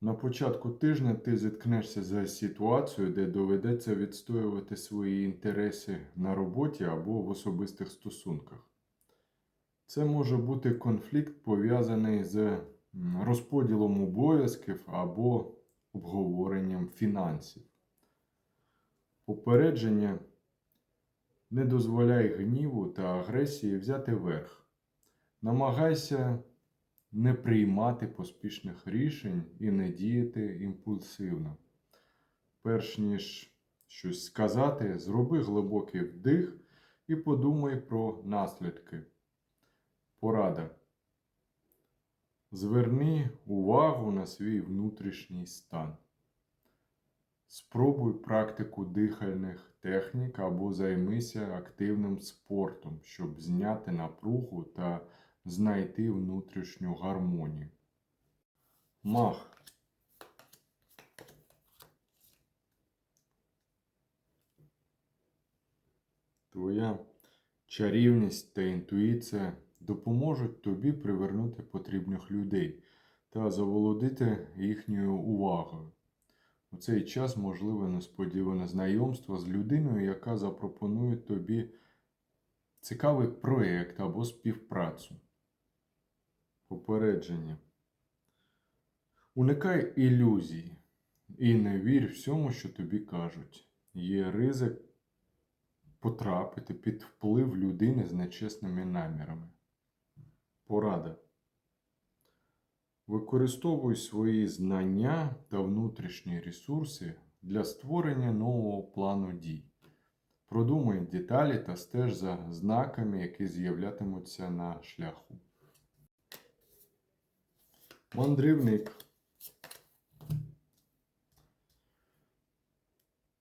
На початку тижня ти зіткнешся з ситуацією, де доведеться відстоювати свої інтереси на роботі або в особистих стосунках. Це може бути конфлікт пов'язаний з розподілом обов'язків або обговоренням фінансів. Попередження не дозволяй гніву та агресії взяти верх. Намагайся не приймати поспішних рішень і не діяти імпульсивно. Перш ніж щось сказати, зроби глибокий вдих і подумай про наслідки. Порада. Зверни увагу на свій внутрішній стан. Спробуй практику дихальних технік або займися активним спортом, щоб зняти напругу та знайти внутрішню гармонію. Мах. Твоя чарівність та інтуїція допоможуть тобі привернути потрібних людей та заволодити їхньою увагою. У цей час можливе несподіване знайомство з людиною, яка запропонує тобі цікавий проєкт або співпрацю. Попередження. Уникай ілюзій і не вір всьому, що тобі кажуть. Є ризик потрапити під вплив людини з нечесними намірами. Порада. Використовуй свої знання та внутрішні ресурси для створення нового плану дій. Продумай деталі та стеж за знаками, які з'являтимуться на шляху. Мандрівник.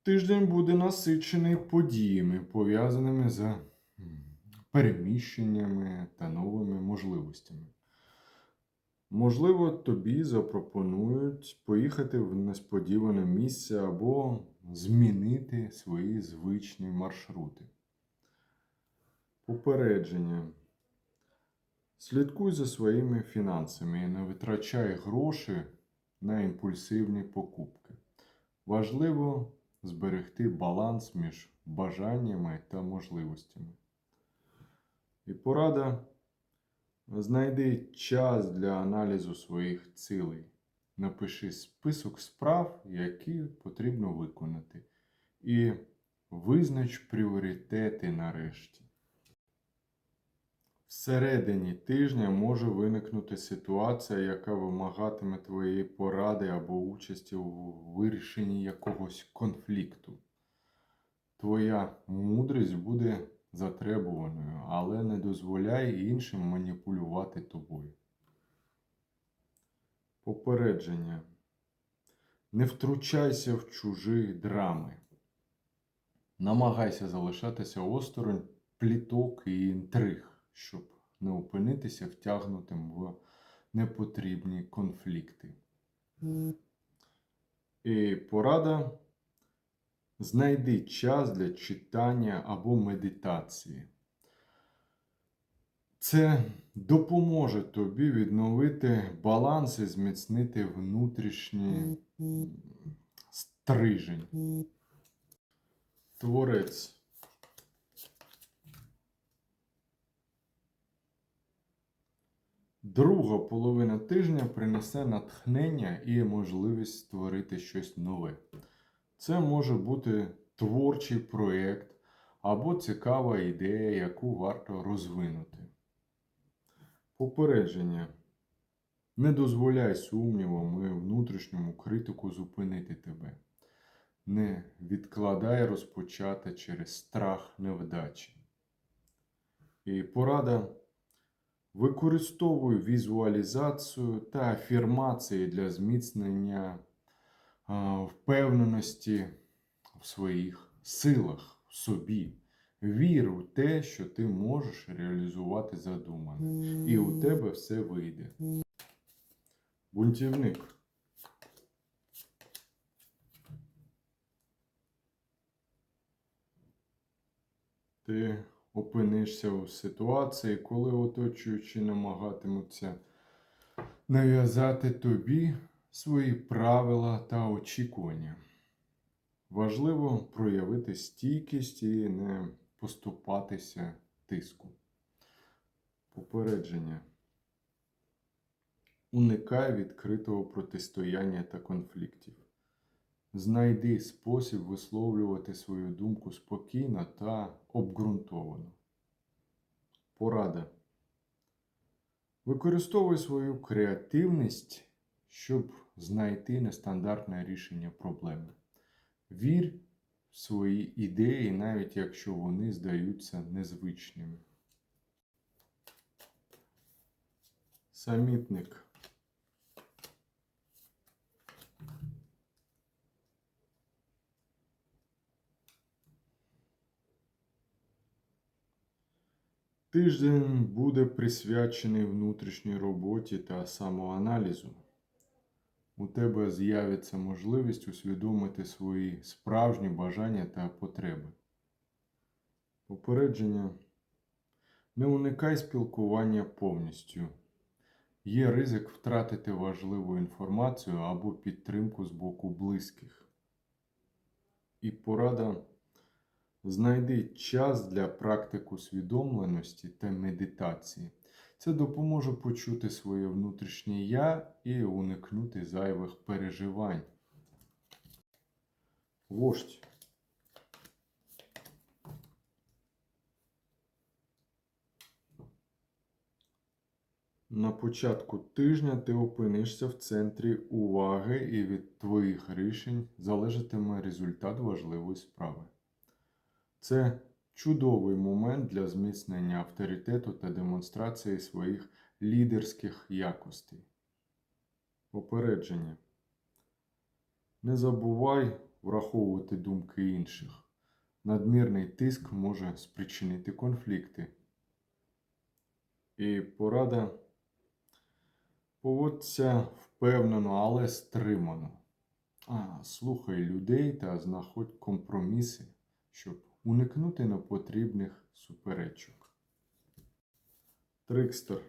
Тиждень буде насичений подіями, пов'язаними з переміщеннями та новими можливостями. Можливо, тобі запропонують поїхати в несподіване місце або змінити свої звичні маршрути. Попередження. Слідкуй за своїми фінансами і не витрачай гроші на імпульсивні покупки. Важливо зберегти баланс між бажаннями та можливостями. І порада. Знайди час для аналізу своїх цілей. Напиши список справ, які потрібно виконати. І визнач пріоритети нарешті. Всередині тижня може виникнути ситуація, яка вимагатиме твоєї поради або участі у вирішенні якогось конфлікту. Твоя мудрість буде затребуваною, але не дозволяй іншим маніпулювати тобою. Попередження. Не втручайся в чужі драми. Намагайся залишатися осторонь пліток і інтриг, щоб не опинитися втягнутим в непотрібні конфлікти. І порада. Знайди час для читання або медитації. Це допоможе тобі відновити баланс і зміцнити внутрішній стрижень. Творець. Друга половина тижня принесе натхнення і можливість створити щось нове. Це може бути творчий проєкт або цікава ідея, яку варто розвинути. Попередження. Не дозволяй сумнівам і внутрішньому критику зупинити тебе. Не відкладай розпочати через страх невдачі. І порада. Використовуй візуалізацію та афірмації для зміцнення впевненості в своїх силах, в собі. Вір у те, що ти можеш реалізувати задумане. І у тебе все вийде. Бунтівник. Ти опинишся у ситуації, коли оточуючі намагатимуться нав'язати тобі свої правила та очікування. Важливо проявити стійкість і не поступатися тиску. Попередження. Уникай відкритого протистояння та конфліктів. Знайди спосіб висловлювати свою думку спокійно та обґрунтовано. Порада. Використовуй свою креативність, щоб знайти нестандартне рішення проблеми. Вір в свої ідеї, навіть якщо вони здаються незвичними. Самітник. Тиждень буде присвячений внутрішній роботі та самоаналізу. У тебе з'явиться можливість усвідомити свої справжні бажання та потреби. Попередження. Не уникай спілкування повністю. Є ризик втратити важливу інформацію або підтримку з боку близьких. І порада. Знайди час для практик усвідомленості та медитації. Це допоможе почути своє внутрішнє я і уникнути зайвих переживань. Вождь. На початку тижня ти опинишся в центрі уваги і від твоїх рішень залежатиме результат важливої справи. Це чудовий момент для зміцнення авторитету та демонстрації своїх лідерських якостей. Попередження. Не забувай враховувати думки інших. Надмірний тиск може спричинити конфлікти. І порада поводься впевнено, але стримано. А, слухай людей та знаходь компроміси, щоб уникнути непотрібних суперечок. Трикстер.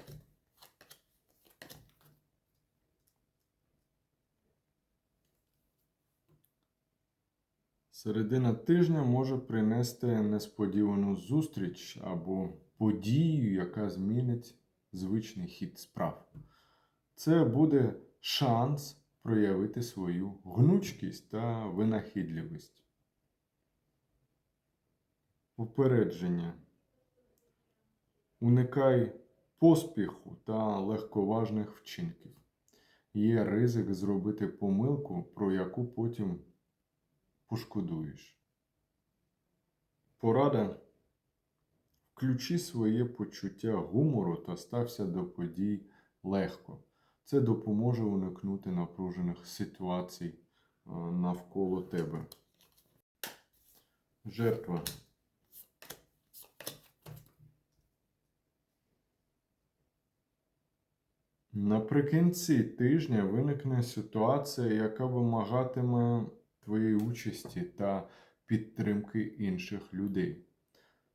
Середина тижня може принести несподівану зустріч або подію, яка змінить звичний хід справ. Це буде шанс проявити свою гнучкість та винахідливість. Попередження. Уникай поспіху та легковажних вчинків. Є ризик зробити помилку, про яку потім пошкодуєш. Порада. Включи своє почуття гумору та стався до подій легко. Це допоможе уникнути напружених ситуацій навколо тебе. Жертва. Наприкінці тижня виникне ситуація, яка вимагатиме твоєї участі та підтримки інших людей.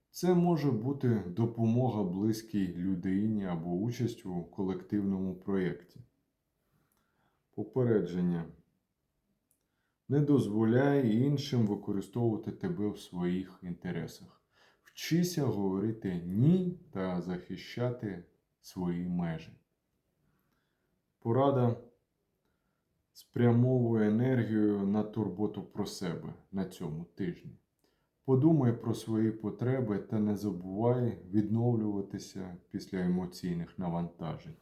Це може бути допомога близькій людині або участь у колективному проєкті. Попередження. Не дозволяй іншим використовувати тебе в своїх інтересах. Вчися говорити ні та захищати свої межі. Порада спрямовує енергію на турботу про себе на цьому тижні. Подумай про свої потреби та не забувай відновлюватися після емоційних навантажень.